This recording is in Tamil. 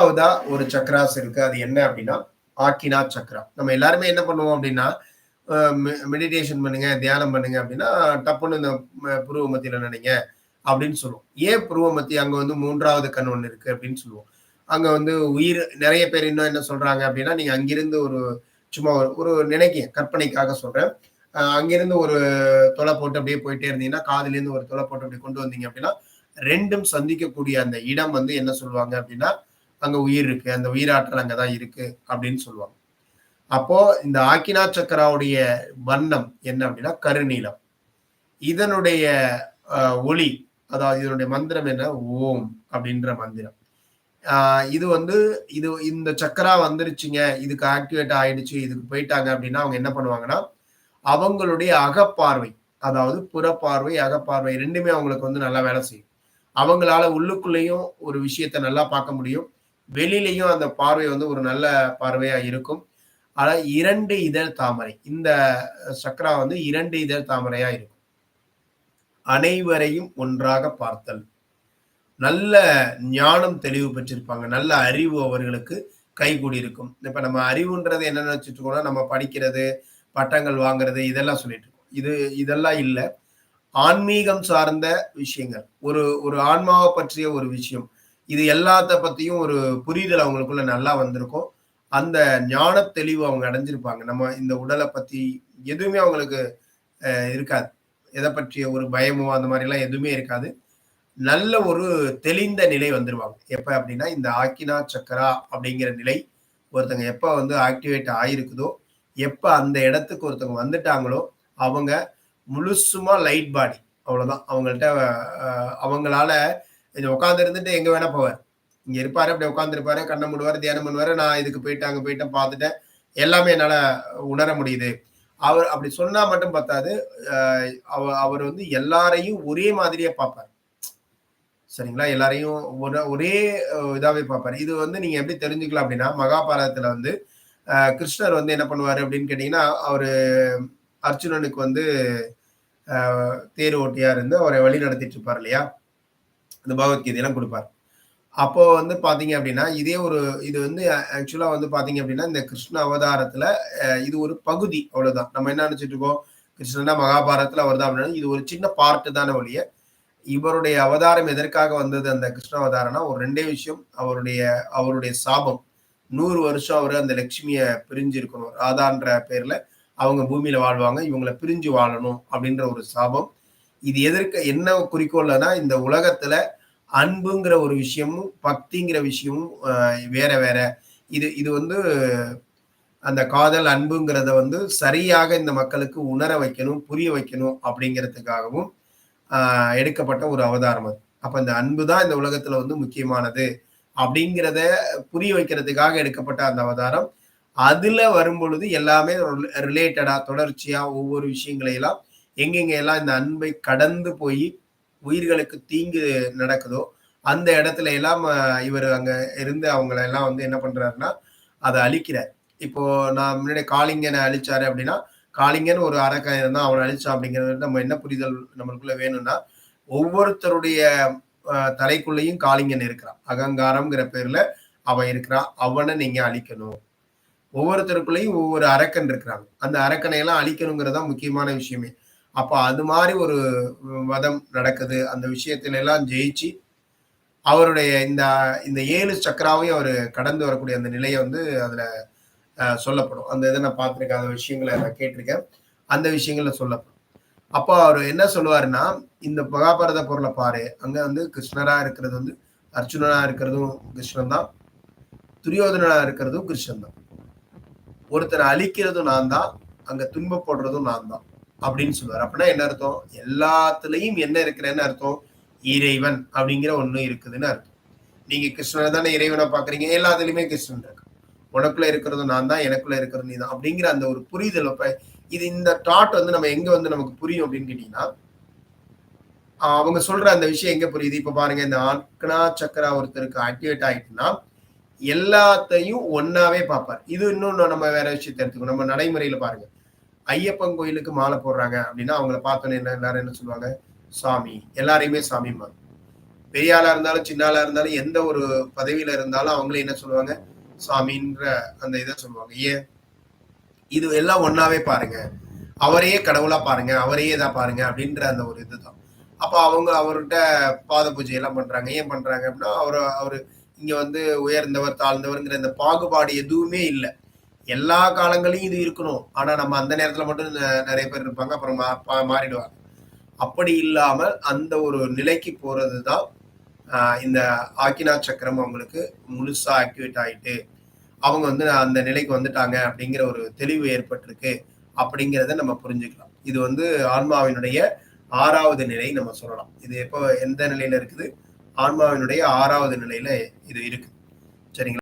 மூணாவதா ஒரு சக்கராஸ் இருக்கு. அது என்ன அப்படின்னா ஆக்கினா சக்ரா. நம்ம எல்லாருமே என்ன பண்ணுவோம் அப்படின்னா மெடிடேஷன் பண்ணுங்க தியானம் பண்ணுங்க அப்படின்னா டப்புன்னு இந்த புருவ மத்தியில நினைங்க அப்படின்னு சொல்லுவோம். ஏன் புருவ மத்தி? அங்க வந்து மூன்றாவது கண் ஒண்ணு இருக்கு அப்படின்னு சொல்லுவோம். அங்க வந்து உயிர் நிறைய பேர் இன்னும் என்ன சொல்றாங்க அப்படின்னா நீங்க அங்கிருந்து ஒரு சும்மா ஒரு ஒரு நினைக்க கற்பனைக்காக சொல்றேன். அங்கிருந்து ஒரு தொலை போட்டு அப்படியே போயிட்டே இருந்தீங்கன்னா காதுல இருந்து ஒரு தொலை போட்டு அப்படி கொண்டு வந்தீங்க அப்படின்னா ரெண்டும் சந்திக்கக்கூடிய அந்த இடம் வந்து என்ன சொல்லுவாங்க அப்படின்னா அங்கே உயிர் இருக்கு அந்த உயிராற்றல் அங்கே தான் இருக்கு அப்படின்னு சொல்லுவாங்க. அப்போ இந்த ஆக்கினா சக்கராவுடைய வண்ணம் என்ன அப்படின்னா கருநீலம். இதனுடைய ஒளி அதாவது இதனுடைய மந்திரம் என்ன? ஓம் அப்படின்ற மந்திரம். இது வந்து இது இந்த சக்கரா வந்துருச்சுங்க இதுக்கு ஆக்டிவேட் ஆயிடுச்சு இதுக்கு போயிட்டாங்க அப்படின்னா அவங்க என்ன பண்ணுவாங்கன்னா அவங்களுடைய அகப்பார்வை அதாவது புறப்பார்வை அகப்பார்வை ரெண்டுமே அவங்களுக்கு வந்து நல்லா வேலை செய்யும். அவங்களால உள்ளுக்குள்ளேயும் ஒரு விஷயத்த நல்லா பார்க்க முடியும். வெளியிலையும் அந்த பார்வை வந்து ஒரு நல்ல பார்வையா இருக்கும். ஆனா இரண்டு இதழ் தாமரை இந்த சக்கரா வந்து இரண்டு இதழ் தாமரையா இருக்கும். அனைவரையும் ஒன்றாக பார்த்தல். நல்ல ஞானம் தெளிவு பெற்றிருப்பாங்க. நல்ல அறிவு அவர்களுக்கு கைகூடி இருக்கும் இப்ப நம்ம அறிவுன்றது என்ன நினைச்சிட்டு இருக்கோம்னா நம்ம படிக்கிறது பட்டங்கள் வாங்குறது இதெல்லாம் சொல்லிட்டு இருக்கோம். இது இதெல்லாம் இல்லை. ஆன்மீகம் சார்ந்த விஷயங்கள். ஒரு ஒரு ஆன்மாவை பற்றிய ஒரு விஷயம். இது எல்லாத்த பத்தியும் ஒரு புரிதல் அவங்களுக்குள்ள நல்லா வந்திருக்கும். அந்த ஞான தெளிவு அவங்க அடைஞ்சிருப்பாங்க. நம்ம இந்த உடலை பத்தி எதுவுமே அவங்களுக்கு இருக்காது. எதை பற்றிய ஒரு பயமோ அந்த மாதிரி எல்லாம் எதுவுமே இருக்காது. நல்ல ஒரு தெளிந்த நிலை வந்துருவாங்க. எப்ப அப்படின்னா இந்த ஆக்கினா சக்கரா அப்படிங்கிற நிலை ஒருத்தங்க எப்ப வந்து ஆக்டிவேட் ஆயிருக்குதோ எப்ப அந்த இடத்துக்கு ஒருத்தவங்க வந்துட்டாங்களோ அவங்க முழுசுமா லைட் பாடி. அவ்வளவுதான். அவங்கள்ட்ட அவங்களால உட்காந்து இருந்துட்டு எங்க வேணா போவார். இங்க இருப்பாரு அப்படி உட்காந்துருப்பாரு கண்ணை மூடுவாரு தியானம் பண்ணுவாரு. நான் இதுக்கு போயிட்டு அங்க போயிட்டேன் பார்த்துட்டேன். எல்லாமே என்னால உணர முடியுது. அவர் அப்படி சொன்னா மட்டும் பத்தாது. அவ- அவர் வந்து எல்லாரையும் ஒரே மாதிரியே பார்ப்பார். சரிங்களா? எல்லாரையும் ஒரு ஒரே இதாகவே இதாவே பார்ப்பாரு. இது வந்து நீங்க எப்படி தெரிஞ்சுக்கலாம் அப்படின்னா மகாபாரதத்துல வந்து கிருஷ்ணர் வந்து என்ன பண்ணுவாரு அப்படின்னு கேட்டீங்கன்னா அவரு அர்ஜுனனுக்கு வந்து தேர் ஓட்டியா இருந்து அவரை வழி நடத்திட்டு இருப்பார் இல்லையா? இந்த பகவத்கீதையெல்லாம் கொடுப்பார். அப்போ வந்து பாத்தீங்க அப்படின்னா இதே ஒரு இது வந்து ஆக்சுவலா வந்து பாத்தீங்க அப்படின்னா இந்த கிருஷ்ண அவதாரத்துல இது ஒரு பகுதி அவ்வளவுதான். நம்ம என்ன நினைச்சிட்டு இருக்கோம்? கிருஷ்ணனா மகாபாரதத்துல அவர் தான் அப்படின்னா இது ஒரு சின்ன பார்ட்டு தானே ஒழிய இவருடைய அவதாரம் எதற்காக வந்தது? அந்த கிருஷ்ண அவதாரம்னா ஒரு ரெண்டே விஷயம். அவருடைய அவருடைய சாபம். நூறு வருஷம் அவர் அந்த லட்சுமியை பிரிஞ்சு இருக்கணும். ராதான்ற பேர்ல அவங்க பூமியில வாழ்வாங்க. இவங்களை பிரிஞ்சு வாழணும் அப்படின்ற ஒரு சாபம். இது எதற்கு என்ன குறிக்கோள்னா இந்த உலகத்துல அன்புங்கிற ஒரு விஷயமும் பக்திங்கிற விஷயமும் வேற வேற. இது இது வந்து அந்த காதல் அன்புங்கிறத வந்து சரியாக இந்த மக்களுக்கு உணர வைக்கணும் புரிய வைக்கணும் அப்படிங்கிறதுக்காகவும் எடுக்கப்பட்ட ஒரு அவதாரம் அது. அப்ப இந்த அன்பு தான் இந்த உலகத்துல வந்து முக்கியமானது அப்படிங்கிறத புரிய வைக்கிறதுக்காக எடுக்கப்பட்ட அந்த அவதாரம். அதுல வரும் பொழுது எல்லாமே ரிலேட்டடா தொடர்ச்சியா ஒவ்வொரு விஷயங்களையெல்லாம் எங்கெங்க எல்லாம் இந்த அன்பை கடந்து போய் உயிர்களுக்கு தீங்கு நடக்குதோ அந்த இடத்துல எல்லாம் இவர் அங்க இருந்து அவங்கள எல்லாம் வந்து என்ன பண்றாருன்னா அதை அழிக்கிறார். இப்போ நான் முன்னாடி காளிங்கனை அழிச்சாரு அப்படின்னா காளிங்கன் ஒரு அரக்கன் இருந்தா அவனை அழிச்சான் அப்படிங்கிறது நம்ம என்ன புரிதல் நம்மளுக்குள்ள வேணும்னா ஒவ்வொருத்தருடைய தலைக்குள்ளேயும் காளிங்கன் இருக்கிறான். அகங்காரம்ங்கிற பேர்ல அவன் இருக்கிறான். அவனை நீங்க அழிக்கணும். ஒவ்வொருத்தருக்குள்ளேயும் ஒவ்வொரு அரக்கன் இருக்கிறாங்க. அந்த அரக்கனை எல்லாம் அழிக்கணுங்கிறதா முக்கியமான விஷயமே. அப்போ அது மாதிரி ஒரு மதம் நடக்குது. அந்த விஷயத்துல எல்லாம் ஜெயிச்சு அவருடைய இந்த இந்த ஏழு சக்கராவையும் அவர் கடந்து வரக்கூடிய அந்த நிலையை வந்து அதுல சொல்லப்படும். அந்த இதை நான் பார்த்துருக்கேன். அந்த விஷயங்களை நான் கேட்டிருக்கேன். அந்த விஷயங்கள்ல சொல்லப்படும். அப்போ அவர் என்ன சொல்லுவாருன்னா இந்த மகாபாரத பொருளை பாரு. அங்க வந்து கிருஷ்ணரா இருக்கிறது வந்து அர்ஜுனனா இருக்கிறதும் கிருஷ்ணன் தான் துரியோதனா இருக்கிறதும் கிருஷ்ணன் தான் ஒருத்தரை அழிக்கிறதும் நான் தான் அங்க துன்பப்படுறதும் நான் தான் அப்படின்னு சொல்லுவார். அப்படின்னா என்ன அர்த்தம்? எல்லாத்துலயும் என்ன இருக்கிறேன்னு அர்த்தம்? இறைவன் அப்படிங்கிற ஒண்ணு இருக்குதுன்னு அர்த்தம். நீங்க கிருஷ்ணனை தானே இறைவனை பாக்குறீங்க எல்லாத்துலயுமே கிருஷ்ணன் இருக்கு. உனக்குள்ள இருக்கிறது நான் தான் எனக்குள்ள இருக்கிறது நீ தான் அப்படிங்கிற அந்த ஒரு புரிதல் இப்ப இது இந்த டாட் வந்து நம்ம எங்க வந்து நமக்கு புரியும் அப்படின்னு கேட்டீங்கன்னா அவங்க சொல்ற அந்த விஷயம் எங்க புரியுது? இப்ப பாருங்க இந்த ஆக்னா சக்கரா ஒருத்தருக்கு ஆக்டிவேட் ஆயிட்டுன்னா எல்லாத்தையும் ஒன்னாவே பார்ப்பார். இது இன்னொன்னு நம்ம வேற விஷயத்தை எடுத்துக்கணும். நம்ம நடைமுறையில பாருங்க. ஐயப்பன் கோயிலுக்கு மாலை போடுறாங்க அப்படின்னா அவங்கள பார்த்தோன்னே என்ன எல்லாரும் என்ன சொல்லுவாங்க? சாமி. எல்லாரையுமே சாமிம்பாங்க. பெரிய ஆளா இருந்தாலும் சின்ன ஆளா இருந்தாலும் எந்த ஒரு பதவியில இருந்தாலும் அவங்களே என்ன சொல்லுவாங்க? சாமின்ற அந்த இதை சொல்லுவாங்க. ஏன்? இது எல்லாம் ஒன்னாவே பாருங்க. அவரையே கடவுளா பாருங்க. அவரையே இதா பாருங்க அப்படின்ற அந்த ஒரு இதுதான். அப்போ அவங்க அவர்கிட்ட பாத பூஜை எல்லாம் பண்றாங்க. ஏன் பண்றாங்க அப்படின்னா அவர் அவரு இங்க வந்து உயர்ந்தவர் தாழ்ந்தவர்ங்கிற இந்த பாகுபாடு எதுவுமே இல்லை. எல்லா காலங்களையும் இது இருக்கணும். ஆனா நம்ம அந்த நேரத்துல மட்டும் நிறைய பேர் இருப்பாங்க அப்புறம் மாறிடுவாங்க. அப்படி இல்லாமல் அந்த ஒரு நிலைக்கு போறதுதான் இந்த ஆக்கினா சக்கரம் அவங்களுக்கு முழுசா ஆக்டிவேட் ஆயிட்டு அவங்க வந்து அந்த நிலைக்கு வந்துட்டாங்க அப்படிங்கிற ஒரு தெளிவு ஏற்பட்டிருக்கு அப்படிங்கிறத நம்ம புரிஞ்சுக்கலாம். இது வந்து ஆன்மாவினுடைய ஆறாவது நிலை நம்ம சொல்லலாம். இது எப்போ எந்த நிலையில இருக்குது? ஆன்மாவினுடைய ஆறாவது நிலையில இது இருக்கு. சரிங்களா?